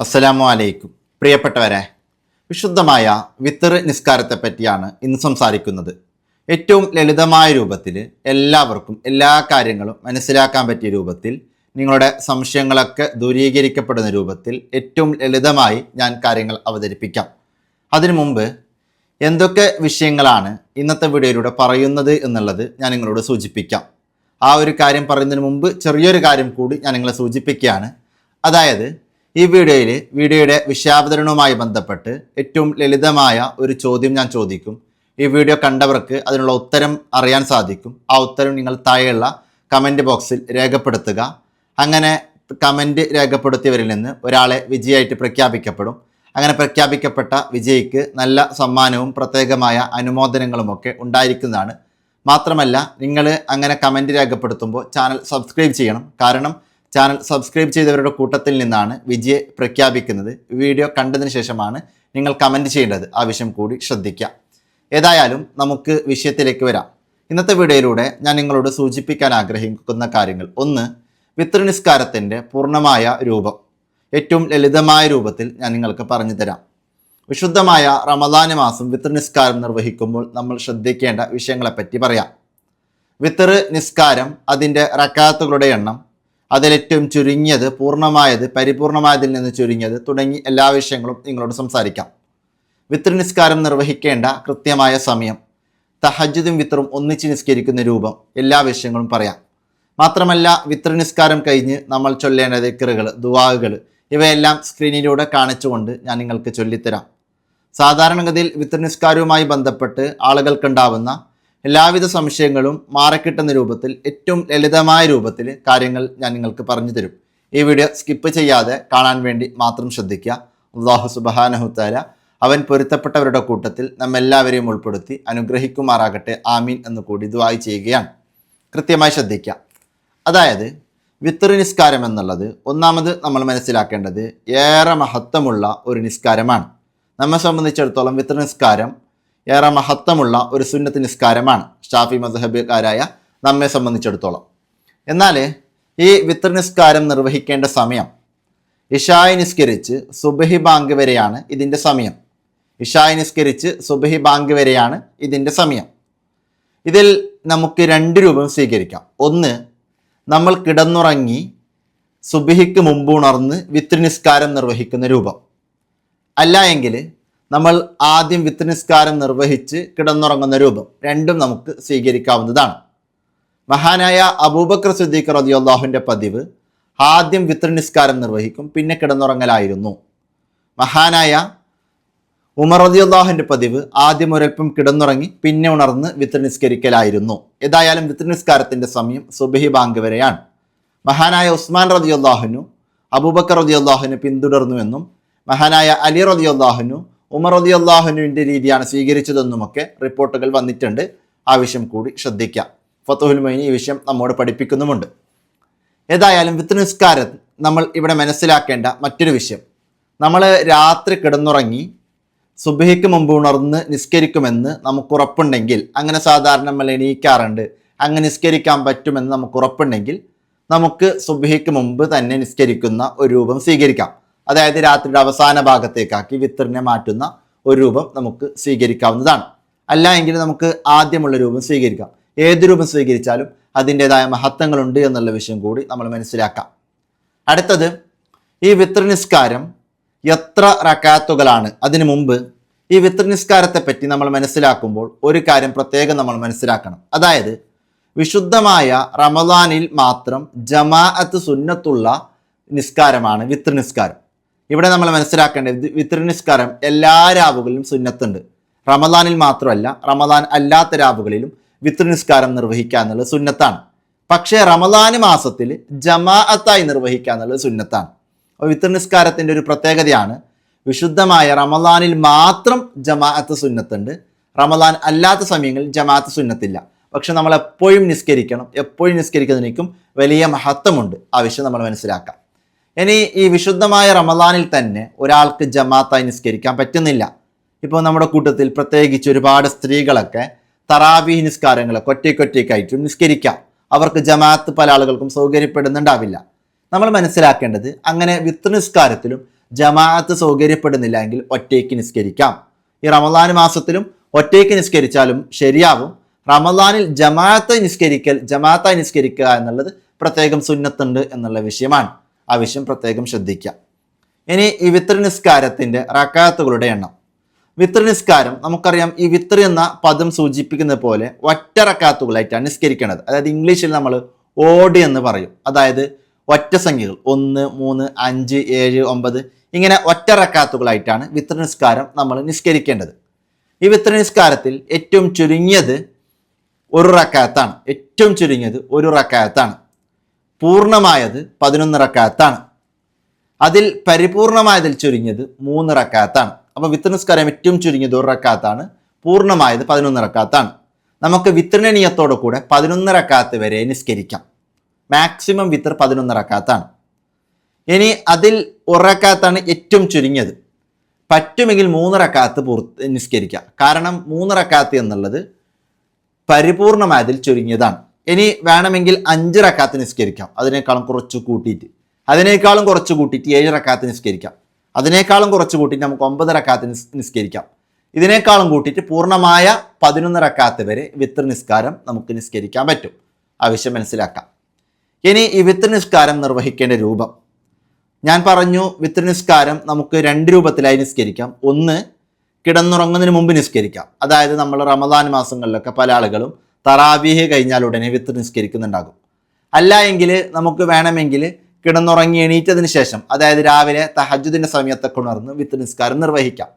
അസ്സലാമു അലൈക്കും പ്രിയപ്പെട്ടവരെ വിശുദ്ധമായ വിത്തർ നിസ്കാരത്തെ പറ്റിയാണ് ഇന്ന് സംസാരിക്കുന്നത്. ഏറ്റവും ലളിതമായ രൂപത്തിൽ എല്ലാവർക്കും എല്ലാ കാര്യങ്ങളും മനസ്സിലാക്കാൻ പറ്റിയ രൂപത്തിൽ നിങ്ങളുടെ സംശയങ്ങളൊക്കെ ദൂരീകരിക്കപ്പെടുന്ന രൂപത്തിൽ ഏറ്റവും ലളിതമായി ഞാൻ കാര്യങ്ങൾ അവതരിപ്പിക്കാം. അതിനു മുമ്പ് എന്തൊക്കെ വിഷയങ്ങളാണ് ഇന്നത്തെ വീഡിയോയിലൂടെ പറയുന്നത് എന്നുള്ളത് ഞാൻ നിങ്ങളോട് സൂചിപ്പിക്കാം. ആ ഒരു കാര്യം പറയുന്നതിന് മുമ്പ് ചെറിയൊരു കാര്യം കൂടി ഞാൻ നിങ്ങളെ സൂചിപ്പിക്കുകയാണ്. അതായത് ഈ വീഡിയോയിൽ വീഡിയോയുടെ വിഷയാവതരണവുമായി ബന്ധപ്പെട്ട് ഏറ്റവും ലളിതമായ ഒരു ചോദ്യം ഞാൻ ചോദിക്കും. ഈ വീഡിയോ കണ്ടവർക്ക് അതിനുള്ള ഉത്തരം അറിയാൻ സാധിക്കും. ആ ഉത്തരം നിങ്ങൾ താഴെയുള്ള കമന്റ് ബോക്സിൽ രേഖപ്പെടുത്തുക. അങ്ങനെ കമന്റ് രേഖപ്പെടുത്തിയവരിൽ നിന്ന് ഒരാളെ വിജയമായിട്ട് പ്രഖ്യാപിക്കപ്പെടും. അങ്ങനെ പ്രഖ്യാപിക്കപ്പെട്ട വിജയിക്ക് നല്ല സമ്മാനവും പ്രത്യേകമായ അനുമോദനങ്ങളുമൊക്കെ ഉണ്ടായിരിക്കുന്നതാണ്. മാത്രമല്ല നിങ്ങൾ അങ്ങനെ കമന്റ് രേഖപ്പെടുത്തുമ്പോൾ ചാനൽ സബ്സ്ക്രൈബ് ചെയ്യണം. കാരണം ചാനൽ സബ്സ്ക്രൈബ് ചെയ്തവരുടെ കൂട്ടത്തിൽ നിന്നാണ് വിജയെ പ്രഖ്യാപിക്കുന്നത്. വീഡിയോ കണ്ടതിന് ശേഷമാണ് നിങ്ങൾ കമന്റ് ചെയ്യേണ്ടത്. ആവശ്യം കൂടി ശ്രദ്ധിക്കുക ഏതായാലും നമുക്ക് വിഷയത്തിലേക്ക് വരാം. ഇന്നത്തെ വീഡിയോയിലൂടെ ഞാൻ നിങ്ങളോട് സൂചിപ്പിക്കാൻ ആഗ്രഹിക്കുന്ന കാര്യങ്ങൾ. ഒന്ന് വിത്രനിസ്കാരത്തിന്റെ പൂർണമായ രൂപം. ഏറ്റവും ലളിതമായ രൂപത്തിൽ ഞാൻ നിങ്ങൾക്ക് പറഞ്ഞു തരാം. വിശുദ്ധമായ റമദാന മാസം വിത്തർ നിസ്കാരം നിർവഹിക്കുമ്പോൾ നമ്മൾ ശ്രദ്ധിക്കേണ്ട വിഷയങ്ങളെപ്പറ്റി പറയാം. വിത്തർ നിസ്കാരം അതിന്റെ റക്കാത്തുകളുടെ എണ്ണം അതിലേറ്റവും ചുരുങ്ങിയത് പൂർണമായത് പരിപൂർണമായതിൽ നിന്ന് ചുരുങ്ങിയത് തുടങ്ങി എല്ലാ വിഷയങ്ങളും നിങ്ങളോട് സംസാരിക്കാം. വിത്ര നിസ്കാരം നിർവഹിക്കേണ്ട കൃത്യമായ സമയം തഹജ്ജുദും വിത്രും ഒന്നിച്ച് നിസ്കരിക്കുന്ന രൂപം എല്ലാ വിഷയങ്ങളും പറയാം. മാത്രമല്ല വിത്ര നിസ്കാരം കഴിഞ്ഞ് നമ്മൾ ചൊല്ലേണ്ട ദിക്കറുകൾ ദുവാകൾ ഇവയെല്ലാം സ്ക്രീനിലൂടെ കാണിച്ചുകൊണ്ട് ഞാൻ നിങ്ങൾക്ക് ചൊല്ലിത്തരാം. സാധാരണഗതിയിൽ വിത്ര നിസ്കാരവുമായി ബന്ധപ്പെട്ട് ആളുകൾക്കുണ്ടാവുന്ന എല്ലാവിധ സംശയങ്ങളും മാറിക്കിട്ടുന്ന രൂപത്തിൽ ഏറ്റവും ലളിതമായ രൂപത്തിൽ കാര്യങ്ങൾ ഞാൻ നിങ്ങൾക്ക് പറഞ്ഞു തരും. ഈ വീഡിയോ സ്കിപ്പ് ചെയ്യാതെ കാണാൻ വേണ്ടി മാത്രം ശ്രദ്ധിക്കുക. അള്ളാഹു സുബഹാനഹുത്താല അവൻ പൊരുത്തപ്പെട്ടവരുടെ കൂട്ടത്തിൽ നമ്മെല്ലാവരെയും ഉൾപ്പെടുത്തി അനുഗ്രഹിക്കുമാറാകട്ടെ. ആമീൻ എന്ന് കൂടി ദുവായി ചെയ്യുകയാണ്. കൃത്യമായി ശ്രദ്ധിക്കുക. അതായത് വിത്തറ് നിസ്കാരം എന്നുള്ളത് ഒന്നാമത് നമ്മൾ മനസ്സിലാക്കേണ്ടത് ഏറെ മഹത്വമുള്ള ഒരു നിസ്കാരമാണ്. നമ്മെ സംബന്ധിച്ചിടത്തോളം വിത്തർ നിസ്കാരം ഏറെ മഹത്വമുള്ള ഒരു സുന്നത്ത് നിസ്കാരമാണ് ഷാഫി മദ്ഹബുകാരായ നമ്മെ സംബന്ധിച്ചിടത്തോളം. എന്നാൽ ഈ വിത്ര നിസ്കാരം നിർവഹിക്കേണ്ട സമയം ഇഷായി നിസ്കരിച്ച് സുബഹി ബാങ്ക് വരെയാണ് ഇതിന്റെ സമയം. ഇഷായി നിസ്കരിച്ച് സുബഹി ബാങ്ക് വരെയാണ് ഇതിന്റെ സമയം. ഇതിൽ നമുക്ക് രണ്ട് രൂപം സ്വീകരിക്കാം. ഒന്ന് നമ്മൾ കിടന്നുറങ്ങി സുബഹിക്ക് മുമ്പ് ഉണർന്ന് വിത്ര നിസ്കാരം നിർവഹിക്കുന്ന രൂപം. അല്ല എങ്കിൽ നമ്മൾ ആദ്യം വിത്ത് നിസ്കാരം നിർവഹിച്ച് കിടന്നുറങ്ങുന്ന രൂപം രണ്ടും നമുക്ക് സ്വീകരിക്കാവുന്നതാണ്. മഹാനായ അബൂബക്കർ സിദ്ദീഖ് റതിയുള്ളാഹുവിന്റെ പതിവ് ആദ്യം വിത്ര നിസ്കാരം നിർവഹിക്കും പിന്നെ കിടന്നുറങ്ങലായിരുന്നു. മഹാനായ ഉമർ റതിയുള്ളാഹുവിന്റെ പതിവ് ആദ്യം ഒരൽപ്പം കിടന്നുറങ്ങി പിന്നെ ഉണർന്ന് വിത്ര നിസ്കരിക്കലായിരുന്നു. ഏതായാലും വിത്ര നിസ്കാരത്തിന്റെ സമയം സുബഹി ബാങ്ക് വരെയാണ്. മഹാനായ ഉസ്മാൻ റതിയുള്ളാഹുനു അബൂബക്കർ റതിയുള്ളാഹുവിനെ പിന്തുടർന്നുവെന്നും മഹാനായ അലി റതിയുള്ളാഹുനു ഉമർ അലി അള്ളാഹുനുവിന്റെ രീതിയാണ് സ്വീകരിച്ചതെന്നുമൊക്കെ റിപ്പോർട്ടുകൾ വന്നിട്ടുണ്ട്. ആ വിഷയം കൂടി ശ്രദ്ധിക്കാം. ഫത്തുഹുൽ മൊയ്നി ഈ വിഷയം നമ്മോട് പഠിപ്പിക്കുന്നുമുണ്ട്. ഏതായാലും വിത്ത് നിസ്കാരം നമ്മൾ ഇവിടെ മനസ്സിലാക്കേണ്ട മറ്റൊരു വിഷയം. നമ്മൾ രാത്രി കിടന്നുറങ്ങി സുബഹിക്ക് മുമ്പ് ഉണർന്ന് നിസ്കരിക്കുമെന്ന് നമുക്ക് ഉറപ്പുണ്ടെങ്കിൽ അങ്ങനെ സാധാരണ നമ്മൾ എണീക്കാറുണ്ട് അങ്ങനെ നിസ്കരിക്കാൻ പറ്റുമെന്ന് നമുക്ക് ഉറപ്പുണ്ടെങ്കിൽ നമുക്ക് സുബഹിക്ക് മുമ്പ് തന്നെ നിസ്കരിക്കുന്ന ഒരു രൂപം സ്വീകരിക്കാം. അതായത് രാത്രിയുടെ അവസാന ഭാഗത്തേക്കാക്കി വിത്തറിനെ മാറ്റുന്ന ഒരു രൂപം നമുക്ക് സ്വീകരിക്കാവുന്നതാണ്. അല്ല എങ്കിൽ നമുക്ക് ആദ്യമുള്ള രൂപം സ്വീകരിക്കാം. ഏത് രൂപം സ്വീകരിച്ചാലും അതിന്റെതായ മഹത്വങ്ങളുണ്ട് എന്നുള്ള വിഷയം കൂടി നമ്മൾ മനസ്സിലാക്കാം. അടുത്തത് ഈ വിത്രനിസ്കാരം എത്ര റക്കാത്തുകളാണ്? അതിനു മുമ്പ് ഈ വിത്രനിസ്കാരത്തെ പറ്റി നമ്മൾ മനസ്സിലാക്കുമ്പോൾ ഒരു കാര്യം പ്രത്യേകം നമ്മൾ മനസ്സിലാക്കണം. അതായത് വിശുദ്ധമായ റമദാനിൽ മാത്രം ജമാഅത്ത് സുന്നത്തുള്ള നിസ്കാരമാണ് വിത്ര നിസ്കാരം. ഇവിടെ നമ്മൾ മനസ്സിലാക്കേണ്ടത് വിത്ര നിസ്കാരം എല്ലാ രാവുകളിലും സുന്നത്തുണ്ട്. റമദാനിൽ മാത്രമല്ല റമദാൻ അല്ലാത്ത രാവുകളിലും വിത്ര നിസ്കാരം നിർവഹിക്കുക എന്നുള്ളത് സുന്നത്താണ്. പക്ഷേ റമദാന് മാസത്തിൽ ജമാഅത്തായി നിർവഹിക്കുക എന്നുള്ളത് സുന്നത്താണ്. അപ്പോൾ വിത്ര നിസ്കാരത്തിന്റെ ഒരു പ്രത്യേകതയാണ് വിശുദ്ധമായ റമദാനിൽ മാത്രം ജമാഅത്ത് സുന്നത്തുണ്ട്. റമദാൻ അല്ലാത്ത സമയങ്ങളിൽ ജമാഅത്ത് സുന്നത്തില്ല. പക്ഷെ നമ്മൾ എപ്പോഴും നിസ്കരിക്കണം. എപ്പോഴും നിസ്കരിക്കുന്നതിനേക്കും വലിയ മഹത്വമുണ്ട്. ആ വിഷയം നമ്മൾ മനസ്സിലാക്കാം. ഇനി ഈ വിശുദ്ധമായ റമദാനിൽ തന്നെ ഒരാൾക്ക് ജമാഅത്തായി നിസ്കരിക്കാൻ പറ്റുന്നില്ല. ഇപ്പോൾ നമ്മുടെ കൂട്ടത്തിൽ പ്രത്യേകിച്ച് ഒരുപാട് സ്ത്രീകളൊക്കെ തറാബി നിസ്കാരങ്ങളൊക്കെ ഒറ്റയ്ക്കൊറ്റയ്ക്കായിട്ടും നിസ്കരിക്കാം. അവർക്ക് ജമാഅത്ത് പല ആളുകൾക്കും സൗകര്യപ്പെടുന്നുണ്ടാവില്ല. നമ്മൾ മനസ്സിലാക്കേണ്ടത് അങ്ങനെ വിത്ത് നിസ്കാരത്തിലും ജമാഅത്ത് സൗകര്യപ്പെടുന്നില്ല എങ്കിൽ ഒറ്റയ്ക്ക് നിസ്കരിക്കാം. ഈ റമദാൻ മാസത്തിലും ഒറ്റയ്ക്ക് നിസ്കരിച്ചാലും ശരിയാവും. റമദാനിൽ ജമാഅത്തെ നിസ്കരിക്കൽ ജമാഅത്തായി നിസ്കരിക്കുക എന്നുള്ളത് പ്രത്യേകം സുന്നത്തുണ്ട് എന്നുള്ള വിഷയമാണ്. ആ വിഷയം പ്രത്യേകം ശ്രദ്ധിക്കാം ഇനി ഈ വിത്ര നിസ്കാരത്തിന്റെ റക്കാത്തുകളുടെ എണ്ണം. വിത്ര നിസ്കാരം നമുക്കറിയാം ഈ വിത്ര എന്ന പദം സൂചിപ്പിക്കുന്ന പോലെ ഒറ്റ റക്കാത്തുകളായിട്ടാണ് നിസ്കരിക്കുന്നത് അതായത് ഇംഗ്ലീഷിൽ നമ്മൾ ഓഡ് എന്ന് പറയും. അതായത് ഒറ്റ സംഖ്യകൾ ഒന്ന് മൂന്ന് അഞ്ച് ഏഴ് ഒമ്പത് ഇങ്ങനെ ഒറ്റ റക്കാത്തുകളായിട്ടാണ് വിത്ര നിസ്കാരം നമ്മൾ നിസ്കരിക്കേണ്ടത്. ഈ വിത്ര നിസ്കാരത്തിൽ ഏറ്റവും ചുരുങ്ങിയത് ഒരു റക്കാത്താണ്. ഏറ്റവും ചുരുങ്ങിയത് ഒരു റക്കാത്താണ്. പൂർണമായത് പതിനൊന്ന് റക്കാത്താണ്. അതിൽ പരിപൂർണമായതിൽ ചുരുങ്ങിയത് മൂന്ന് റക്കാത്താണ്. അപ്പോൾ വിത്ത് നിസ്കാരം ഏറ്റവും ചുരുങ്ങിയത് ഒരു റക്കാത്താണ്. പൂർണമായത് പതിനൊന്ന് റക്കാത്താണ്. നമുക്ക് വിത്തൃണനീയത്തോടു നിയത്തോടു കൂടെ പതിനൊന്ന് റക്കാത്ത് വരെ നിസ്കരിക്കാം. മാക്സിമം വിത്ര പതിനൊന്ന് റക്കാത്താണ്. ഇനി അതിൽ ഉറക്കാത്താണ് ഏറ്റവും ചുരുങ്ങിയത് പറ്റുമെങ്കിൽ മൂന്ന് റക്കാത്ത് പൂർത്തി നിസ്കരിക്കുക കാരണം മൂന്ന് റക്കാത്ത് എന്നുള്ളത് പരിപൂർണമായതിൽ ചുരുങ്ങിയതാണ് ഇനി വേണമെങ്കിൽ അഞ്ച് റക്കാത്ത് നിസ്കരിക്കാം. അതിനേക്കാളും കുറച്ച് കൂട്ടിയിട്ട്. അതിനേക്കാളും കുറച്ച് കൂട്ടിയിട്ട് ഏഴ് റക്കാത്ത് നിസ്കരിക്കാം. അതിനേക്കാളും കുറച്ച് കൂട്ടിയിട്ട് നമുക്ക് ഒമ്പത് റക്കാത്ത് നിസ് നിസ്കരിക്കാം. ഇതിനേക്കാളും കൂട്ടിയിട്ട് പൂർണമായ പതിനൊന്ന് റക്കാത്ത് വരെ വിത്ര നിസ്കാരം നമുക്ക് നിസ്കരിക്കാൻ പറ്റും. ആവശ്യം മനസ്സിലാക്കാം. ഇനി ഈ വിത്ര നിസ്കാരം നിർവഹിക്കേണ്ട രൂപം. ഞാൻ പറഞ്ഞു വിത്ര നിസ്കാരം നമുക്ക് രണ്ട് രൂപത്തിലായി നിസ്കരിക്കാം. ഒന്ന് കിടന്നുറങ്ങുന്നതിന് മുമ്പ് നിസ്കരിക്കാം. അതായത് നമ്മൾ റമദാൻ മാസങ്ങളിലൊക്കെ പല ആളുകളും തറാവീഹ് കഴിഞ്ഞാൽ ഉടനെ വിത്ത് നിസ്കരിക്കുന്നുണ്ടാകും. അല്ല എങ്കിൽ നമുക്ക് വേണമെങ്കിൽ കിടന്നുറങ്ങി എണീറ്റതിന് ശേഷം അതായത് രാവിലെ തഹജുദിന്റെ സമയത്തൊക്കെ ഉണർന്ന് വിത്ത് നിസ്കാരം നിർവഹിക്കാം.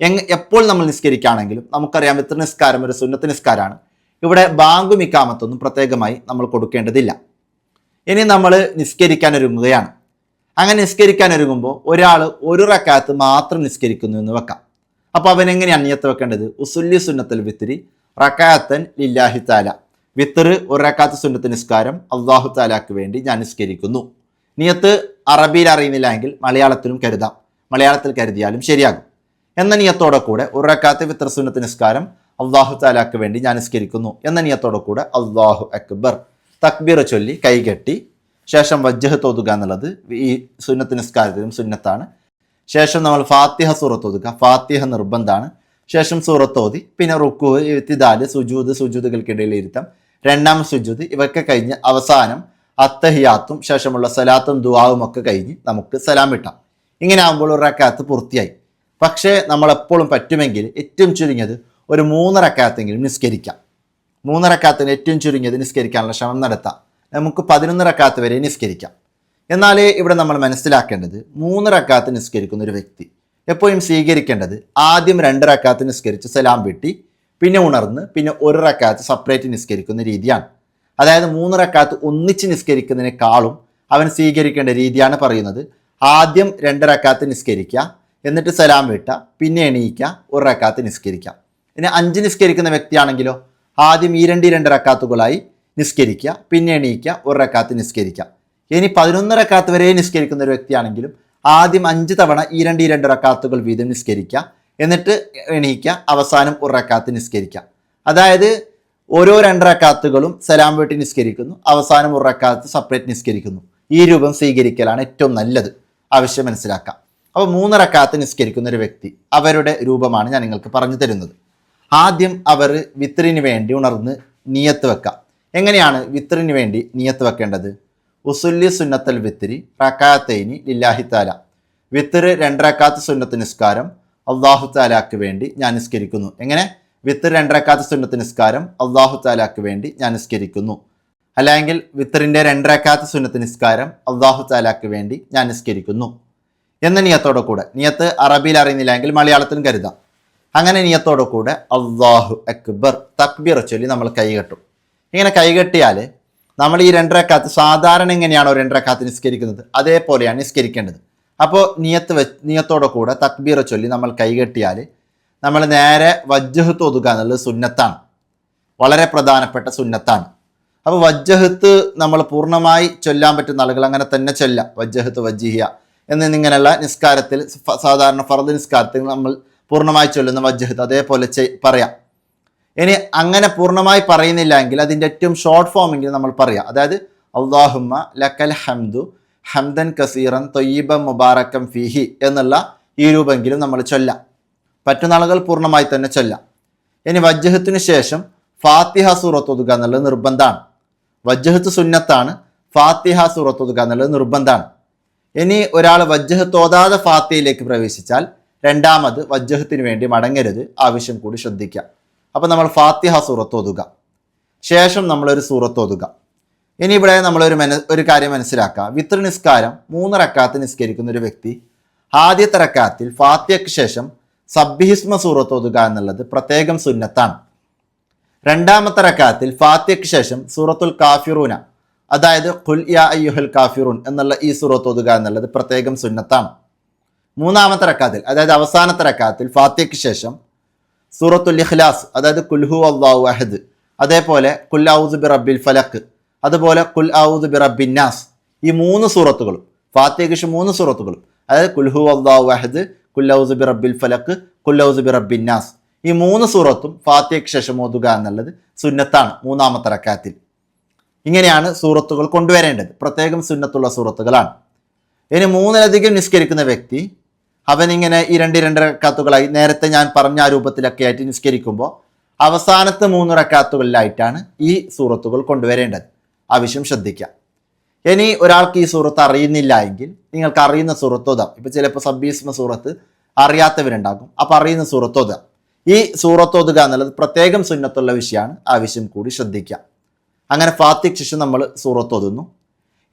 എങ് എപ്പോൾ നമ്മൾ നിസ്കരിക്കുകയാണെങ്കിലും നമുക്കറിയാം വിത്ത് നിസ്കാരം ഒരു സുന്നത്ത് നിസ്കാരമാണ്. ഇവിടെ ബാങ്കും ഇക്കാമത്തൊന്നും പ്രത്യേകമായി നമ്മൾ കൊടുക്കേണ്ടതില്ല. ഇനി നമ്മൾ നിസ്കരിക്കാൻ ഒരുങ്ങുകയാണ്. അങ്ങനെ നിസ്കരിക്കാൻ ഒരുങ്ങുമ്പോൾ ഒരാൾ ഒരു റക്കാത്ത് മാത്രം നിസ്കരിക്കുന്നു എന്ന് വെക്കാം. അപ്പോൾ അവൻ എങ്ങനെയാണ് നിയത്ത് വെക്കേണ്ടത്? ഉസുല്ലി സുന്നത്തിൽ വിത്തിരി റക്കാത്തൻ ലില്ലാഹി താല വിത്തറ് ഒരു റക്കാത്ത് സുന്നത്ത് നിസ്കാരം അള്ളാഹു താലാക്ക് വേണ്ടി ഞാൻ നിസ്കരിക്കുന്നു. നിയത്ത് അറബിയിൽ അറിയുന്നില്ല എങ്കിൽ മലയാളത്തിലും കരുതാം. മലയാളത്തിൽ കരുതിയാലും ശരിയാകും. എന്ന നിയത്തോടെ കൂടെ ഒരു റക്കാത്ത് വിത്തർ സുന്നത്ത് നിസ്കാരം അള്ളാഹു താലാക്ക് വേണ്ടി ഞാൻ നിസ്കരിക്കുന്നു. എന്ന നിയത്തോടെ കൂടെ അള്ളാഹു അക്ബർ. തക്ബീർ ചൊല്ലി കൈകെട്ടി ശേഷം വജ്ജഹ് തോതുക എന്നുള്ളത് ഈ സുന്നത്ത് നിസ്കാരത്തിലും സുന്നത്താണ്. ശേഷം നമ്മൾ ഫാത്തിഹ സൂറത്ത് ഓതുക ഫാത്തിഹ നിർബന്ധമാണ്. ശേഷം സൂറത്ത് ഓതി പിന്നെ റുക്കു ഇത്തിദാൽ സുജൂദ് സുജൂദുകൾക്കിടയിൽ ഇരുത്തം രണ്ടാം സുജൂദ് ഇവയൊക്കെ കഴിഞ്ഞ് അവസാനം അത്തഹിയാത്തും ശേഷമുള്ള സലാത്തും ദുവാവും ഒക്കെ കഴിഞ്ഞ് നമുക്ക് സലാം വിട്ടാം. ഇങ്ങനെ ആകുമ്പോൾ ഒരു റക്കാത്ത് പൂർത്തിയായി. പക്ഷേ നമ്മളെപ്പോഴും പറ്റുമെങ്കിൽ ഏറ്റവും ചുരുങ്ങിയത് ഒരു മൂന്നരക്കാത്തെങ്കിലും നിസ്കരിക്കാം. മൂന്നരക്കാത്തിന് ഏറ്റവും ചുരുങ്ങിയത് നിസ്കരിക്കാനുള്ള ശ്രമം നടത്താം. നമുക്ക് പതിനൊന്നരക്കാത്ത് വരെ നിസ്കരിക്കാം. എന്നാൽ ഇവിടെ നമ്മൾ മനസ്സിലാക്കേണ്ടത് മൂന്നരക്കാത്ത് നിസ്കരിക്കുന്ന ഒരു വ്യക്തി എപ്പോഴും സ്വീകരിക്കേണ്ടത് ആദ്യം രണ്ട് റക്കാത്ത് നിസ്കരിച്ച് സലാം വെട്ടി പിന്നെ ഉണർന്ന് പിന്നെ ഒരു റക്കാത്ത് സെപ്പറേറ്റ് നിസ്കരിക്കുന്ന രീതിയാണ്. അതായത് മൂന്ന് റക്കാത്ത് ഒന്നിച്ച് നിസ്കരിക്കുന്നതിനേക്കാളും അവൻ സ്വീകരിക്കേണ്ട രീതിയാണ് പറയുന്നത്. ആദ്യം രണ്ട് റക്കാത്ത് നിസ്കരിക്കുക എന്നിട്ട് സലാം വെട്ടുക പിന്നെ എണീക്കുക ഒരു റക്കാത്ത് നിസ്കരിക്കാം ഇനി അഞ്ച് നിസ്കരിക്കുന്ന വ്യക്തിയാണെങ്കിലോ ആദ്യം ഈ രണ്ട് രണ്ട് റക്കാത്തുകളായി നിസ്കരിക്കുക പിന്നെ എണീക്കുക ഒരു റക്കാത്ത് നിസ്കരിക്കുക. ഇനി പതിനൊന്ന് റക്കാത്ത് വരെ നിസ്കരിക്കുന്ന ഒരു വ്യക്തിയാണെങ്കിലും ആദ്യം അഞ്ച് തവണ ഈ രണ്ട് ഈ രണ്ട് റക്കാത്തുകൾ വീതം നിസ്കരിക്കുക. എന്നിട്ട് എണീക്കുക. അവസാനം ഒരു റക്കാത്ത് നിസ്കരിക്കുക. അതായത് ഓരോ രണ്ട് റക്കാത്തുകളും സലാം വെട്ടി നിസ്കരിക്കുന്നു. അവസാനം ഒരു റക്കാത്ത് സെപ്പറേറ്റ് നിസ്കരിക്കുന്നു. ഈ രൂപം സ്വീകരിക്കലാണ് ഏറ്റവും നല്ലത്. ആവശ്യം മനസ്സിലാക്കാം. അപ്പോൾ മൂന്ന് റക്കാത്ത് നിസ്കരിക്കുന്ന ഒരു വ്യക്തി അവരുടെ രൂപമാണ് ഞാൻ നിങ്ങൾക്ക് പറഞ്ഞു തരുന്നത്. ആദ്യം അവർ വിത്രിന് വേണ്ടി ഉണർന്ന് നിയത്ത് വെക്കാം എങ്ങനെയാണ് വിത്രിന് വേണ്ടി നിയത്ത് വെക്കേണ്ടത്? ഉസുല്ലി സുന്നത്തൽ വിത്തിരി റക്കാത്തൈനി ലില്ലാഹി താല വിത്തറ് രണ്ടരക്കാത്ത് സുന്നത്ത് നിസ്കാരം അള്ളാഹു താലാക്ക് വേണ്ടി ഞാൻ നിസ്കരിക്കുന്നു. എങ്ങനെ? വിത്തിർ രണ്ടരക്കാത്ത് സുന്നത്ത് നിസ്കാരം അള്ളാഹു താലാക്ക് വേണ്ടി ഞാൻ നിസ്കരിക്കുന്നു. അല്ലെങ്കിൽ വിത്തറിന്റെ രണ്ടരക്കാത്ത് സുന്നത്ത് നിസ്കാരം അള്ളാഹു താലാക്ക് വേണ്ടി ഞാൻ നിസ്കരിക്കുന്നു. എന്ന നിയത്തോടെ കൂടെ നിയത്ത് അറബിയിൽ അറിയുന്നില്ലെങ്കിൽ മലയാളത്തിലും കരുതാം. അങ്ങനെ നിയത്തോടെ കൂടെ അള്ളാഹു അക്ബർ തക്ബീർ ചൊല്ലി നമ്മൾ കൈകെട്ടും ഇങ്ങനെ കൈകെട്ടിയാൽ നമ്മൾ ഈ രണ്ടരക്കാത്ത് സാധാരണ എങ്ങനെയാണോ രണ്ടരക്കാത്ത് നിസ്കരിക്കുന്നത്. അതേപോലെയാണ് നിസ്കരിക്കേണ്ടത്. അപ്പോൾ നിയത്ത് വെ നിയത്തോടെ കൂടെ തക്ബീർ ചൊല്ലി നമ്മൾ കൈകെട്ടിയാൽ നമ്മൾ നേരെ വജ്ജഹത്ത് ഒതുക്കുക എന്നുള്ളത് സുന്നത്താണ്. വളരെ പ്രധാനപ്പെട്ട സുന്നത്താണ്. അപ്പോൾ വജ്ജഹത്ത് നമ്മൾ പൂർണമായി ചൊല്ലാൻ പറ്റുന്ന ആളുകൾ അങ്ങനെ തന്നെ ചൊല്ലാം. വജ്ജഹത്ത് വജ്ജിഹിയ എന്നിങ്ങനെയുള്ള നിസ്കാരത്തിൽ സാധാരണ ഫർദ് നിസ്കാരത്തിൽ നമ്മൾ പൂർണമായി ചൊല്ലുന്ന വജ്ജഹത്ത് അതേപോലെ പറയാം. ഇനി അങ്ങനെ പൂർണമായി പറയുന്നില്ല എങ്കിൽ അതിന്റെ ഏറ്റവും ഷോർട്ട് ഫോമെങ്കിലും നമ്മൾ പറയാം. അതായത് അള്ളാഹുമ്മ ലക്കൽ ഹംദു ഹംദൻ കസീറൻ തൊയ്യബ മുബാറക്കം ഫിഹി എന്നുള്ള ഈ രൂപമെങ്കിലും നമ്മൾ ചൊല്ലാം. പറ്റുന്ന ആളുകൾ പൂർണമായി തന്നെ ചൊല്ലാം. ഇനി വജ്ജഹത്തിന് ശേഷം ഫാത്തിഹ സൂറത്ത് ഒതുക എന്നുള്ളത് നിർബന്ധമാണ്. വജ്ജഹത്ത് സുന്നത്താണ് ഫാത്തിഹ സൂറത്ത് ഒതുക എന്നുള്ളത് നിർബന്ധമാണ്. ഇനി ഒരാൾ വജ്ജഹത്തോതാതെ ഫാത്തിയിലേക്ക് പ്രവേശിച്ചാൽ രണ്ടാമത് വജ്ജഹത്തിന് വേണ്ടി മടങ്ങരുത്. ആവശ്യം കൂടി ശ്രദ്ധിക്കുക. അപ്പം നമ്മൾ ഫാത്തിഹ സൂറത്ത് ഒതുക ശേഷം നമ്മളൊരു സൂറത്ത് ഒതുക ഇനി ഇവിടെ നമ്മളൊരു മന ഒരു കാര്യം മനസ്സിലാക്കുക. വിത്ര നിസ്കാരം മൂന്ന് റക്കാത്ത് നിസ്കരിക്കുന്ന ഒരു വ്യക്തി ആദ്യത്തെ റക്കാത്തിൽ ഫാത്തിയക്ക് ശേഷം സബ്ബിഹിസ്മ സൂറത്ത് ഒതുക എന്നുള്ളത് പ്രത്യേകം സുന്നത്താണ്. രണ്ടാമത്തെ റക്കാത്തിൽ ഫാത്തിയക്ക് ശേഷം സൂറത്തുൽ കാഫിറൂന അതായത് ഖുൽ യാ അയ്യുഹൽ കാഫിറൂൻ എന്നുള്ള ഈ സൂറത്ത് ഒതുക എന്നുള്ളത് പ്രത്യേകം സുന്നത്താണ്. മൂന്നാമത്തെ റക്കാത്തിൽ അതായത് അവസാനത്തെ റക്കാത്തിൽ ഫാത്തിയക്ക് ശേഷം സൂറത്തുൽ ഇഖ്ലാസ് അതായത് കുൽഹു അള്ളാഹു അഹദ്. അതേപോലെ കുൽ ഔദ് ബി റബ്ബിൽ ഫലക്ക് അതുപോലെ കുൽ ഔദ് ബി റബ്ബിൻ നാസ്. ഈ മൂന്ന് സൂറത്തുകളും ശേഷം മൂന്ന് സൂറത്തുകളും അതായത് കുൽഹു അള്ളാഹു അഹദ് കുൽ ഔദ് ബി റബ്ബിൽ ഫലക്ക് കുൽ ഔദ് ബി റബ്ബിൻ നാസ്. ഈ മൂന്ന് സൂറത്തും ഫാത്തിഹയ്ക്ക് ശേഷം ഓതുക എന്നുള്ളത് സുന്നത്താണ് മൂന്നാമത്തെ റക്കാത്തിൽ. ഇങ്ങനെയാണ് സൂറത്തുകൾ കൊണ്ടുവരേണ്ടത്. പ്രത്യേകം സുന്നത്തുള്ള സൂറത്തുകളാണ്. ഇനി മൂന്നിലധികം നിസ്കരിക്കുന്ന വ്യക്തി അവനിങ്ങനെ ഈ രണ്ട് രണ്ട് കാത്തുകളായി. നേരത്തെ ഞാൻ പറഞ്ഞ ആ രൂപത്തിലൊക്കെ ആയിട്ട് നിസ്കരിക്കുമ്പോൾ അവസാനത്തെ മൂന്ന് റക്കാത്തുകളിലായിട്ടാണ് ഈ സൂറത്തുകൾ കൊണ്ടുവരേണ്ടത്. ആവശ്യം ശ്രദ്ധിക്കാം. ഇനി ഒരാൾക്ക് ഈ സൂറത്ത് അറിയുന്നില്ല എങ്കിൽ നിങ്ങൾക്ക് അറിയുന്ന സൂറത്ത് ഓതാം. ഇപ്പൊ ചിലപ്പോൾ സബ്ബീസ്മ സൂറത്ത് അറിയാത്തവരുണ്ടാകും. അപ്പൊ അറിയുന്ന സൂറത്ത് ഈ സൂറത്ത് ഓതുക എന്നുള്ളത് പ്രത്യേകം സുന്നത്തുള്ള വിഷയമാണ്. ആവശ്യം കൂടി ശ്രദ്ധിക്കാം. അങ്ങനെ ഫാത്തിക് ശേഷം നമ്മൾ സൂറത്ത് ഓതുന്നു.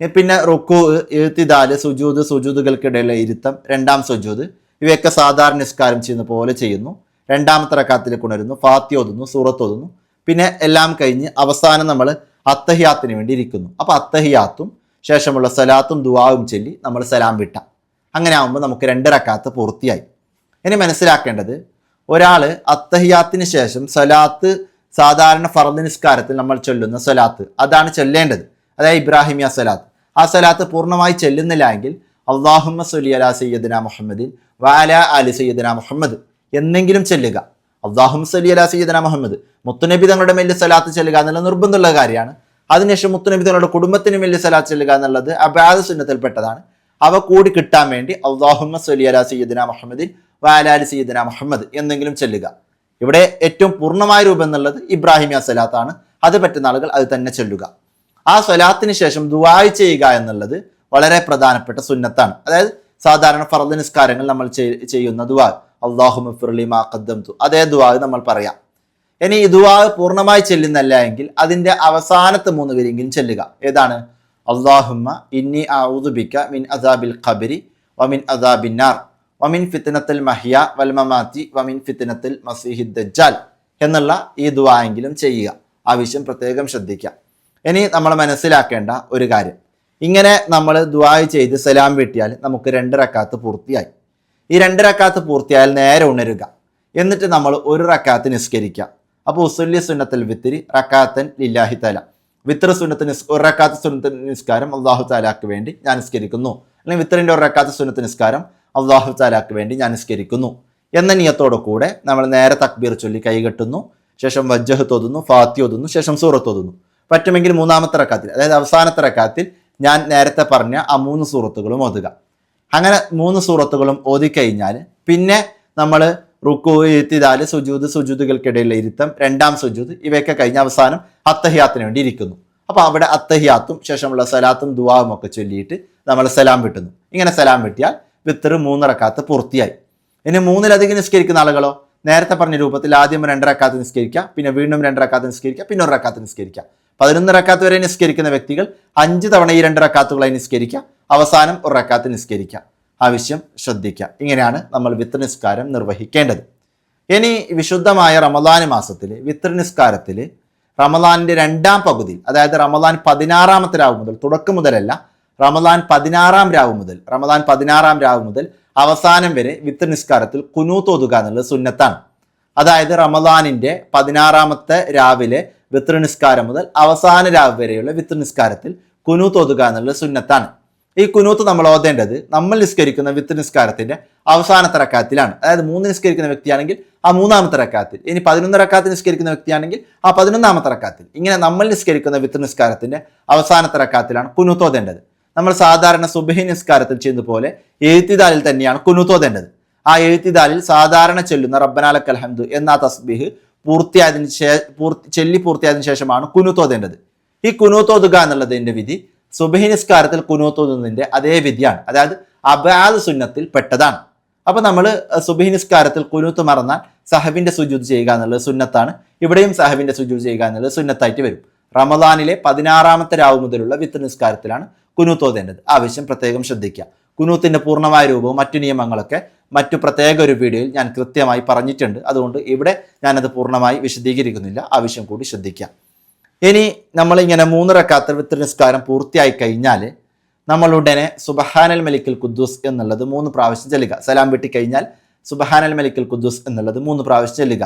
പിന്നെ റുക്കു എഴുത്തിദാൽ സുജൂദ് സുജൂദുകൾക്കിടയിലെ ഇരുത്തം രണ്ടാം സുജൂത്. ഇവയൊക്കെ സാധാരണ നിസ്കാരം ചെയ്യുന്ന പോലെ ചെയ്യുന്നു. രണ്ടാമത്തെ റക്കാത്തിൽ കുണരുന്നു ഫാത്തി ഓതുന്നു സൂറത്ത് ഓതുന്നു. പിന്നെ എല്ലാം കഴിഞ്ഞ് അവസാനം നമ്മൾ അത്തഹിയാത്തിന് വേണ്ടി ഇരിക്കുന്നു. അപ്പോൾ അത്തഹിയാത്തും ശേഷമുള്ള സലാത്തും ദുവാവും ചൊല്ലി നമ്മൾ സലാം വിട്ട. അങ്ങനെ ആകുമ്പോൾ നമുക്ക് രണ്ട് റക്കാത്ത് പൂർത്തിയായി. ഇനി മനസ്സിലാക്കേണ്ടത് ഒരാൾ അത്തഹിയാത്തിന് ശേഷം സലാത്ത് സാധാരണ ഫർദ് നിസ്കാരത്തിൽ നമ്മൾ ചൊല്ലുന്ന സലാത്ത്. അതാണ് ചൊല്ലേണ്ടത്. അതായത് ഇബ്രാഹിമിയ സലാത്ത്. ആ സലാത്ത് പൂർണമായി ചെല്ലുന്നില്ല എങ്കിൽ അള്ളാഹുമ്മ സുലി അല സയ്യദന മുഹമ്മദിൻ വാല അലി സയ്യദന മുഹമ്മദ് എന്നെങ്കിലും ചെല്ലുക. അള്ളാഹും സലി അല സയ്യദന മുഹമ്മദ്. മുത്തുനബി തങ്ങളുടെ മേലിൽ സലാത്ത് ചെല്ലുക എന്നുള്ള നിർബന്ധമുള്ള കാര്യമാണ്. അതിനുശേഷം മുത്തുനബി തങ്ങളുടെ കുടുംബത്തിന് മേലിൽ സലാത്ത് ചെല്ലുക എന്നുള്ളത് അബാദ സുന്നത്തിൽപ്പെട്ടതാണ്. അവ കൂടി കിട്ടാൻ വേണ്ടി അള്ളാഹുമ്മ സലി അല സയ്യദന മുഹമ്മദിൻ വാല അലി സയ്യദന മുഹമ്മദ് എന്നെങ്കിലും ചെല്ലുക. ഇവിടെ ഏറ്റവും പൂർണമായ രൂപം എന്നുള്ളത് ഇബ്രാഹിമിയ സലാത്താണ്. അത് പറ്റുന്ന ആളുകൾ അത് തന്നെ ചൊല്ലുക. ആ സ്വലാത്തിന് ശേഷം ദുവായ് ചെയ്യുക എന്നുള്ളത് വളരെ പ്രധാനപ്പെട്ട സുന്നത്താണ്. അതായത് സാധാരണ ഫറദ് നിസ്കാരങ്ങൾ നമ്മൾ ചെയ്യുന്ന ദുവാ അള്ളാഹു മുഫുറലി മാ ഖദ്ദംതു. അതേ ദുവാ നമ്മൾ പറയാം. ഇനി ഈ ദുവാ പൂർണമായി ചെല്ലുന്നല്ല എങ്കിൽ അതിന്റെ അവസാനത്തെ മൂന്ന് പേരെങ്കിലും ചെല്ലുക. ഏതാണ്? അള്ളാഹുമ്മ ഇന്നി ഔദുബിക്ക മിൻ അദാബിൽ ഖബരി വമിൻ അസാബിന്നാർ വമിൻ ഫിത്തനത്തിൽ മഹിയ വൽമമാത്തി വമിൻ ഫിത്തനത്തിൽ മസീഹിദ് ദജ്ജാൽ എന്നുള്ള ഈ ദുവായെങ്കിലും ചെയ്യുക. ആവശ്യം പ്രത്യേകം ശ്രദ്ധിക്കുക. ഇനി നമ്മൾ മനസ്സിലാക്കേണ്ട ഒരു കാര്യം. ഇങ്ങനെ നമ്മൾ ദുബായ് ചെയ്ത് സലാം വെട്ടിയാൽ നമുക്ക് രണ്ട് റക്കാത്ത് പൂർത്തിയായി. ഈ രണ്ട് റക്കാത്ത് പൂർത്തിയായാൽ നേരെ ഉണരുക. എന്നിട്ട് നമ്മൾ ഒരു റക്കാത്ത് നിസ്കരിക്കുക. അപ്പോൾ ഉസുല്ലി സുന്നത്തൽ വിത്തിരി റക്കാത്തൻ ലില്ലാഹി തല വിത്ര സുന്നത്ത് നിസ് ഒരു റക്കാത്ത് സുന്നത്ത് നിസ്കാരം അള്ളാഹു താലാക്ക് വേണ്ടി ഞാൻ നിസ്കരിക്കുന്നു. അല്ലെങ്കിൽ വിത്തറിന്റെ ഒരു റക്കാത്ത് സുന്നത്ത് നിസ്കാരം അള്ളാഹു താലാക്ക് വേണ്ടി ഞാൻ നിസ്കരിക്കുന്നു. എന്ന നിയത്തോടു കൂടെ നമ്മൾ നേരെ തക്ബീർ ചൊല്ലി കൈകെട്ടുന്നു ശേഷം വജ്ജഹ് തൊതുന്നു ഫാത്തി ഒതുന്നു ശേഷം സൂറത്ത് ഒതുന്നു പറ്റുമെങ്കിൽ മൂന്നാമത്തെ റക്കാത്തിൽ അതായത് അവസാനത്തെ റക്കാത്തിൽ ഞാൻ നേരത്തെ പറഞ്ഞ ആ മൂന്ന് സൂറത്തുകളും ഓതുക. അങ്ങനെ മൂന്ന് സൂറത്തുകളും ഓതിക്കഴിഞ്ഞാൽ പിന്നെ നമ്മൾ റുക്കു ഇരുത്തിതാൽ സുജൂത് സുജൂതുകൾക്കിടയിലെ ഇരുത്തം രണ്ടാം സുജൂത് ഇവയൊക്കെ കഴിഞ്ഞ് അവസാനം അത്തഹിയാത്തിന് വേണ്ടി ഇരിക്കുന്നു. അപ്പോൾ അവിടെ അത്തഹിയാത്തും ശേഷമുള്ള സലാത്തും ദുവാവും ഒക്കെ ചൊല്ലിയിട്ട് നമ്മൾ സലാം വിട്ടുന്നു. ഇങ്ങനെ സലാം വിട്ടിയാൽ വിത്തർ മൂന്നിറക്കാത്ത് പൂർത്തിയായി. ഇനി മൂന്നിലധികം നിസ്കരിക്കുന്ന ആളുകളോ? നേരത്തെ പറഞ്ഞ രൂപത്തിൽ ആദ്യം രണ്ടരക്കാത്ത് നിസ്കരിക്കുക പിന്നെ വീണ്ടും രണ്ടരക്കാത്ത് നിസ്കരിക്കുക പിന്നെ ഒരു റക്കാത്ത് നിസ്കരിക്കുക. പതിനൊന്ന് റക്കാത്ത് വരെ നിസ്കരിക്കുന്ന വ്യക്തികൾ അഞ്ച് തവണ ഈ രണ്ട് റക്കാത്തുകളായി നിസ്കരിക്കുക. അവസാനം ഒരു റക്കാത്ത് നിസ്കരിക്കുക. ആവശ്യം ശ്രദ്ധിക്കുക. ഇങ്ങനെയാണ് നമ്മൾ വിത്ത് നിസ്കാരം നിർവഹിക്കേണ്ടത്. ഇനി വിശുദ്ധമായ റമദാൻ മാസത്തിൽ വിത്ത് നിസ്കാരത്തിൽ റമദാനിന്റെ രണ്ടാം പകുതിയിൽ അതായത് റമദാൻ പതിനാറാമത്തെ രാവ് മുതൽ തുടക്കം മുതലല്ല റമദാൻ പതിനാറാം രാവ് മുതൽ റമദാൻ പതിനാറാം രാവ് മുതൽ അവസാനം വരെ വിത്ത് നിസ്കാരത്തിൽ കുനൂത്തോതുക എന്നുള്ളത് സുന്നത്താണ്. അതായത് റമദാനിന്റെ പതിനാറാമത്തെ രാവിലെ വിത്ര നിസ്കാരം മുതൽ അവസാന രാവ് വരെയുള്ള വിത്ര നിസ്കാരത്തിൽ കുനൂത്ത് ഒതുക എന്നുള്ള സുന്നത്താണ്. ഈ കുനൂത്ത് നമ്മൾ ഓതേണ്ടത് നമ്മൾ നിസ്കരിക്കുന്ന വിത്ത് നിസ്കാരത്തിന്റെ അവസാനത്തെ റക്കാത്തിലാണ്. അതായത് മൂന്ന് നിസ്കരിക്കുന്ന വ്യക്തിയാണെങ്കിൽ ആ മൂന്നാമത്തെ റക്കാത്തിൽ ഇനി പതിനൊന്ന് റക്കാത്ത് നിസ്കരിക്കുന്ന വ്യക്തിയാണെങ്കിൽ ആ പതിനൊന്നാമത്തെ റക്കാത്തിൽ. ഇങ്ങനെ നമ്മൾ നിസ്കരിക്കുന്ന വിത്ത് നിസ്കാരത്തിന്റെ അവസാനത്തെ റക്കാത്തിലാണ് കുനൂത്ത് ഓതേണ്ടത്. നമ്മൾ സാധാരണ സുബഹി നിസ്കാരത്തിൽ ചെയ്യുന്ന പോലെ എഴുത്തിദാലിൽ തന്നെയാണ് കുനൂത്ത് ഓതേണ്ടത്. ആ എഴുത്തിദാലിൽ സാധാരണ ചൊല്ലുന്ന റബ്ബനാലക്കൽഹന്ദു എന്ന തസ്ബീഹ് പൂർത്തിയായതിനു ശേ പൂർത്തി ചെല്ലി പൂർത്തിയായതിനു ശേഷമാണ് കുനുത്തോതേണ്ടത് ഈ കുനൂത്തോതുക എന്നുള്ളതിന്റെ വിധി സുബഹി നിസ്കാരത്തിൽ അതേ വിധിയാണ്. അതായത് അബാദ് സുന്നത്തിൽ പെട്ടതാണ്. അപ്പം നമ്മൾ സുബഹി നിസ്കാരത്തിൽ കുനൂത്ത് മറന്നാൽ സഹബിന്റെ സുജൂദ് ചെയ്യുക എന്നുള്ളത് സുന്നത്താണ്. ഇവിടെയും സഹബിന്റെ സുജൂദ് ചെയ്യുക എന്നുള്ളത് സുന്നത്തായിട്ട് വരും. റമദാനിലെ പതിനാറാമത്തെ രാവ് മുതലുള്ള വിത്ത് നിസ്കാരത്തിലാണ് കുനുത്തോതേണ്ടത് ആവശ്യം പ്രത്യേകം ശ്രദ്ധിക്കുക. കുനുത്തിന്റെ പൂർണമായ രൂപവും മറ്റു നിയമങ്ങളൊക്കെ മറ്റു പ്രത്യേക ഒരു വീഡിയോയിൽ ഞാൻ കൃത്യമായി പറഞ്ഞിട്ടുണ്ട്. അതുകൊണ്ട് ഇവിടെ ഞാനത് പൂർണമായി വിശദീകരിക്കുന്നില്ല. ആവശ്യം കൂടി ശ്രദ്ധിക്കാം. ഇനി നമ്മളിങ്ങനെ മൂന്ന് റക്കാത്ത വിത്ത് നിസ്കാരം പൂർത്തിയായി കഴിഞ്ഞാൽ നമ്മൾ ഉടനെ സുബഹാനൽ മലിക്കൽ കുദ്ദൂസ് എന്നുള്ളത് മൂന്ന് പ്രാവശ്യം ചെല്ലുക. സലാം വെട്ടി കഴിഞ്ഞാൽ സുബഹാനൽ മലിക്കൽ ഖുദ്ദൂസ് എന്നുള്ളത് മൂന്ന് പ്രാവശ്യം ചെല്ലുക.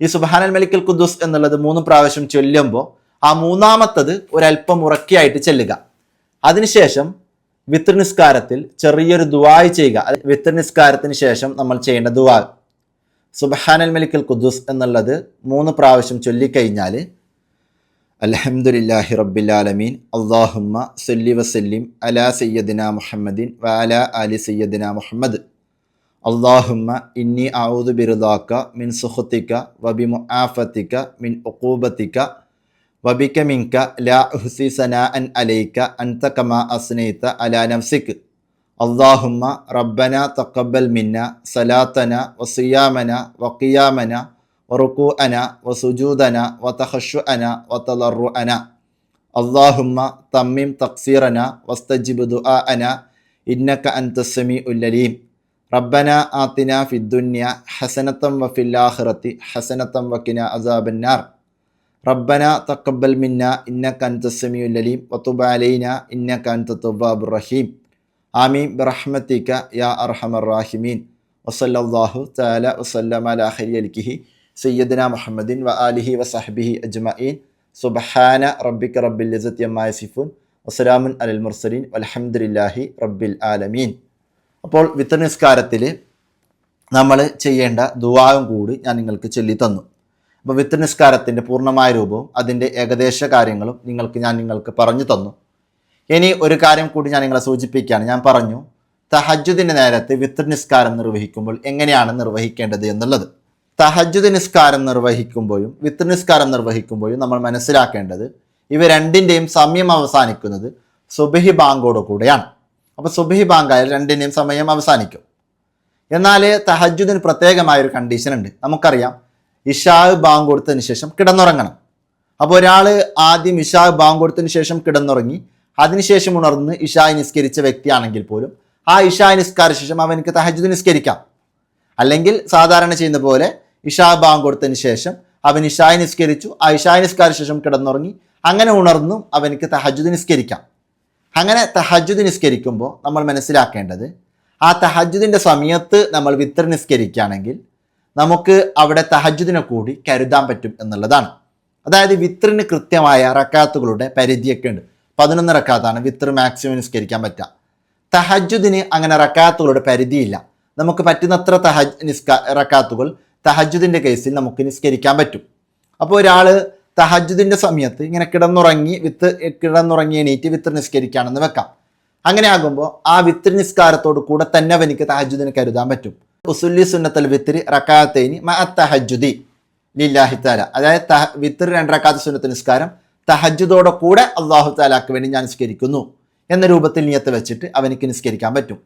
ഈ സുബഹാനൽ മലിക്കൽ ഖുദ്ദൂസ് എന്നുള്ളത് മൂന്ന് പ്രാവശ്യം ചൊല്ലുമ്പോൾ ആ മൂന്നാമത്തത് ഒരല്പം ഉറക്കിയായിട്ട് ചെല്ലുക. അതിനുശേഷം വിത്ത് നിസ്കാരത്തിൽ ചെറിയൊരു ദുവായ് ചെയ്യുക. വിത്ത് നിസ്കാരത്തിന് ശേഷം നമ്മൾ ചെയ്യേണ്ട ദുവാ. സുബഹാനൽ മലിക്കൽ ഖുദ്ദൂസ് എന്നുള്ളത് മൂന്ന് പ്രാവശ്യം ചൊല്ലിക്കഴിഞ്ഞാൽ അലഹമുല്ലാഹി റബ്ബിലാലമീൻ അള്ളാഹുമ്മ സല്ലി വസല്ലിം അലാ സയ്യദിന മുഹമ്മദിൻ വാല അലി സയ്യദിന മുഹമ്മദ്. അള്ളാഹുമ്മ ഇന്നി ഔദു ബിറുദാക്ക മിൻ സുഹത്തിക്ക വബി മുആഫത്തിക്ക മിൻ ഉഖൂബത്തിക്ക وبك منك لا أحصي ثناء عليك أنت كما أثنيت على نفسك. اللهم ربنا تقبل منا صلاتنا وصيامنا وقيامنا وركوعنا وسجودنا وتخشعنا وتضرعنا. اللهم تمم تقصيرنا واستجب دعاءنا إنك أنت السميع الليم ربنا آتنا في الدنيا حسنة وفي الآخرة حسنة وقنا عذاب النار. റബ്ബന തക്കബൽ മിന്ന ഇന്ന കൻതസമിയുൽ അലീം വത്തുബ ഇന്ന കൻത റഹീം. ആമീം ബ്രഹ്മത്തിക്ക യാ അർഹമർ റാഹിമീൻ. വസല്ലാഹു താല വസല്ലമ അല ഹരി അലിഖി സയ്യദന മുഹമ്മദിൻ വ ആലിഹി വസഹബിഹി അജ്മഈൻ. സുബഹാന റബ്ബിക്ക് റബ്ബിൽ ഇസത്യമായ സിഫുൻ വസ്സലാമുൻ അലൽ മുർസലീൻ. അലഹമുല്ലാഹി റബ്ബിൽ ആലമീൻ. അപ്പോൾ വിത്ര നിസ്കാരത്തിൽ നമ്മൾ ചെയ്യേണ്ട ദുവാവും കൂടി ഞാൻ നിങ്ങൾക്ക് ചൊല്ലി തന്നു അപ്പോൾ വിത്ത് നിസ്കാരത്തിന്റെ പൂർണമായ രൂപവും അതിന്റെ ഏകദേശ കാര്യങ്ങളും നിങ്ങൾക്ക് ഞാൻ നിങ്ങൾക്ക് പറഞ്ഞു തന്നു. ഇനി ഒരു കാര്യം കൂടി ഞാൻ നിങ്ങളെ സൂചിപ്പിക്കുകയാണ്. ഞാൻ പറഞ്ഞു തഹജുദിന്റെ നേരത്തെ വിത്ത് നിസ്കാരം നിർവഹിക്കുമ്പോൾ എങ്ങനെയാണ് നിർവഹിക്കേണ്ടത് എന്നുള്ളത്. തഹജുദ് നിസ്കാരം നിർവഹിക്കുമ്പോഴും വിത്ത് നിസ്കാരം നിർവഹിക്കുമ്പോഴും നമ്മൾ മനസ്സിലാക്കേണ്ടത് ഇവ രണ്ടിന്റെയും സമയം അവസാനിക്കുന്നത് സുബഹി ബാങ്കോട് കൂടെയാണ്. അപ്പോൾ സുബഹി ബാങ്കായാൽ രണ്ടിന്റെയും സമയം അവസാനിക്കും. എന്നാൽ തഹജുദിന് പ്രത്യേകമായൊരു കണ്ടീഷൻ ഉണ്ട്. നമുക്കറിയാം ഇഷാ ബാങ്ക് കൊടുത്തതിന് ശേഷം കിടന്നുറങ്ങണം. അപ്പോൾ ഒരാൾ ആദ്യം ഇഷാ ബാങ്ക് കൊടുത്തതിന് ശേഷം കിടന്നുറങ്ങി. അതിനുശേഷം ഉണർന്ന് ഇഷായി നിസ്കരിച്ച വ്യക്തിയാണെങ്കിൽ പോലും ആ ഇഷായി നിസ്കാര ശേഷം അവനക്ക് തഹജുദ് നിസ്കരിക്കാം. അല്ലെങ്കിൽ സാധാരണ ചെയ്യുന്ന പോലെ ഇഷാ ബാങ്ക് കൊടുത്തതിന് ശേഷം അവൻ ഇഷായി നിസ്കരിച്ചു. ആ ഇഷായി നിസ്കാര ശേഷം കിടന്നുറങ്ങി. അങ്ങനെ ഉണർന്നും അവനക്ക് തഹജുദ് നിസ്കരിക്കാം. അങ്ങനെ തഹജുദ് നിസ്കരിക്കുമ്പോൾ നമ്മൾ മനസ്സിലാക്കേണ്ടത് ആ തഹജുദിന്റെ സമയത്ത് നമ്മൾ വിത്തർ നിസ്കരിക്കുകയാണെങ്കിൽ നമുക്ക് അവിടെ തഹജുദിനെ കൂടി കരുതാൻ പറ്റും എന്നുള്ളതാണ്. അതായത് വിത്രിന് കൃത്യമായ റക്കാത്തുകളുടെ പരിധിയൊക്കെ ഉണ്ട്. പതിനൊന്ന് റക്കാത്താണ് വിത്ര് മാക്സിമം നിസ്കരിക്കാൻ പറ്റുക. തഹജുദിന് അങ്ങനെ റക്കാത്തുകളുടെ പരിധിയില്ല. നമുക്ക് പറ്റുന്നത്ര തഹജ് നിസ്ക റക്കാത്തുകൾ തഹജുദിന്റെ കേസിൽ നമുക്ക് നിസ്കരിക്കാൻ പറ്റും. അപ്പോൾ ഒരാൾ തഹജുദിന്റെ സമയത്ത് ഇങ്ങനെ കിടന്നുറങ്ങി വിത്ത് കിടന്നുറങ്ങി എണീറ്റ് വിത്ത് നിസ്കരിക്കുകയാണെന്ന് വെക്കാം. അങ്ങനെ ആകുമ്പോൾ ആ വിത്ത് നിസ്കാരത്തോട് കൂടെ തന്നെ അവനിക്ക് തഹജുദിന് കരുതാൻ പറ്റും. ഉസുല്ലി സുന്നത്തൽ വിത്തിരി റക്കാത്തേനി മ തഹജുദി ലില്ലാഹി താല അതായത് വിത്തിർ രണ്ടരക്കാത്ത സുന്നത്ത് നിസ്കാരം തഹജുദോടെ കൂടെ അള്ളാഹു താലാക്ക് വേണ്ടി ഞാൻ നിസ്കരിക്കുന്നു എന്ന രൂപത്തിൽ നിയത്ത് വെച്ചിട്ട് അവനിക്ക് നിസ്കരിക്കാൻ പറ്റും.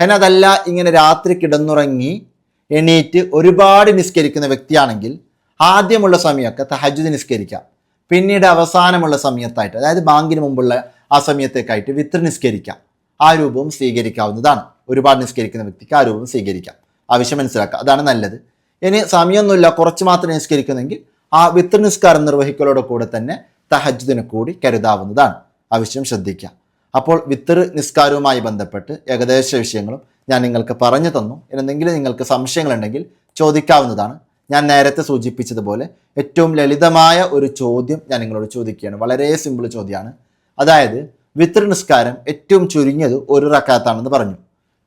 എന്നതല്ല ഇങ്ങനെ രാത്രി കിടന്നുറങ്ങി എണീറ്റ് ഒരുപാട് നിസ്കരിക്കുന്ന വ്യക്തിയാണെങ്കിൽ ആദ്യമുള്ള സമയമൊക്കെ തഹജുദ് നിസ്കരിക്കാം. പിന്നീട് അവസാനമുള്ള സമയത്തായിട്ട് അതായത് ബാങ്കിന് മുമ്പുള്ള ആ സമയത്തേക്കായിട്ട് വിത്ര നിസ്കരിക്കാം. ആ രൂപവും സ്വീകരിക്കാവുന്നതാണ്. ഒരുപാട് നിസ്കരിക്കുന്ന വ്യക്തിക്ക് ആ രൂപം സ്വീകരിക്കാം. ആവശ്യം മനസ്സിലാക്കുക. അതാണ് നല്ലത്. ഇനി സമയമൊന്നുമില്ല. കുറച്ച് മാത്രം നിസ്കരിക്കുന്നെങ്കിൽ ആ വിത്ര നിസ്കാരം നിർവഹിക്കലോട് കൂടെ തന്നെ തഹജുദിനെ കൂടി കരുതാവുന്നതാണ്. ആവശ്യം ശ്രദ്ധിക്കുക. അപ്പോൾ വിത്തർ നിസ്കാരവുമായി ബന്ധപ്പെട്ട് ഏകദേശ വിഷയങ്ങളും ഞാൻ നിങ്ങൾക്ക് പറഞ്ഞു തന്നു. എന്തെങ്കിലും നിങ്ങൾക്ക് സംശയങ്ങളുണ്ടെങ്കിൽ ചോദിക്കാവുന്നതാണ്. ഞാൻ നേരത്തെ സൂചിപ്പിച്ചതുപോലെ ഏറ്റവും ലളിതമായ ഒരു ചോദ്യം ഞാൻ നിങ്ങളോട് ചോദിക്കുകയാണ്. വളരെ സിമ്പിൾ ചോദ്യമാണ്. അതായത് വിത്തർ നിസ്കാരം ഏറ്റവും ചുരുങ്ങിയത് ഒരു റക്കാത്താണെന്ന് പറഞ്ഞു.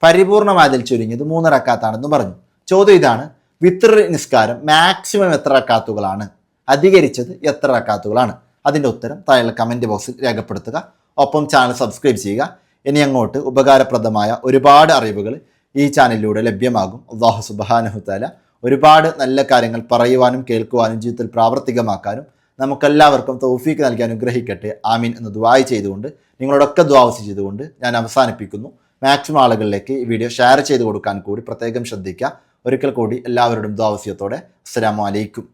പരിപൂർണമായതിൽ ചുരുങ്ങിയത് മൂന്ന് റക്കാത്താണെന്ന് പറഞ്ഞു. ചോദ്യം ഇതാണ് വിത്തർ നിസ്കാരം മാക്സിമം എത്ര റക്കാത്തുകളാണ്? അധികരിച്ചത് എത്ര റക്കാത്തുകളാണ്? അതിന്റെ ഉത്തരം താഴെ കമന്റ് ബോക്സിൽ രേഖപ്പെടുത്തുക. ഒപ്പം ചാനൽ സബ്സ്ക്രൈബ് ചെയ്യുക. ഇനി അങ്ങോട്ട് ഉപകാരപ്രദമായ ഒരുപാട് അറിവുകൾ ഈ ചാനലിലൂടെ ലഭ്യമാകും. അള്ളാഹു സുബാനഹുത്താല ഒരുപാട് നല്ല കാര്യങ്ങൾ പറയുവാനും കേൾക്കുവാനും ജീവിതത്തിൽ പ്രാവർത്തികമാക്കാനും നമുക്കെല്ലാവർക്കും തൗഫീക്ക് നൽകി അനുഗ്രഹിക്കട്ടെ. ആമീൻ എന്ന് ദുവായി ചെയ്തുകൊണ്ട് നിങ്ങളോടൊക്കെ ദ്വാവസി ചെയ്തുകൊണ്ട് ഞാൻ അവസാനിപ്പിക്കുന്നു. മാക്സിമം ആളുകളിലേക്ക് ഈ വീഡിയോ ഷെയർ ചെയ്ത് കൊടുക്കാൻ കൂടി പ്രത്യേകം ശ്രദ്ധിക്കുക. ഒരിക്കൽ കൂടി എല്ലാവരോടും ദ്വാവസ്യത്തോടെ അസ്സലാമു അലൈക്കും.